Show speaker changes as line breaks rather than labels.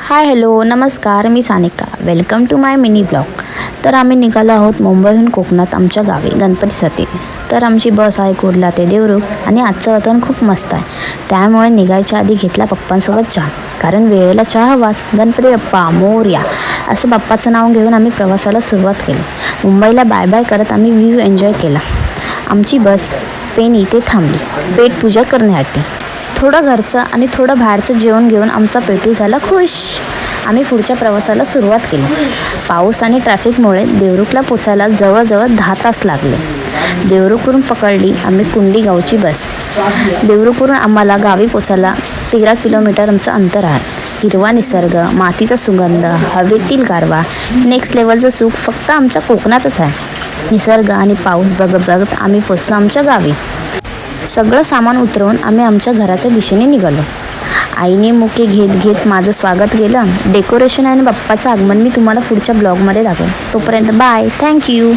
हाय hello नमस्कार मी Sanika. Welcome to my mini blog तर आम्ही निघालो आहोत मुंबईहून कोकणात आमच्या गावी गणपतीसाठी तर आमची बस आहे कुर्ला ते देवरुख आणि आजचं वातावरण खूप मस्त आहे. त्यामुळे निघायच्या आधी घेतला पप्पांसोबत चहा. कारण वेळेला चहा हवाच. गणपती बाप्पा मोर्या असं बाप्पाचं नाव घेऊन आम्ही प्रवासाला सुरुवात केली. मुंबईला बाय बाय करत आम्ही व्ह्यू एन्जॉय केला. आमची बस पेन इथे थांबली. पेट पूजा करण्यासाठी. थोडं घरचं आणि थोडं बाहेरचं जेवण घेऊन आमचा पेटू झाला खुश. आम्ही पुढच्या प्रवासाला सुरुवात केली. पाऊस आणि ट्रॅफिकमुळे देवरुखला पोचायला जवळजवळ दहा तास लागले. देवरुखवरून पकडली आम्ही कुंडी गावची बस. देवरुखवरून आम्हाला गावी पोचायला तेरा किलोमीटर आमचं अंतर आहे. हिरवा निसर्ग मातीचा सुगंध हवेतील गारवा नेक्स्ट लेवलचं सुख फक्त आमच्या कोकणातच आहे. निसर्ग आणि पाऊस बघत बघत आम्ही पोचलो आमच्या गावी. सगळं सामान उतरवून आम्ही आमच्या घराच्या दिशेने निघालो. आईने मुके घेत घेत माझं स्वागत केलं. डेकोरेशन आणि बाप्पाचं आगमन मी तुम्हाला पुढच्या ब्लॉगमध्ये दाखवेन. तोपर्यंत बाय थँक्यू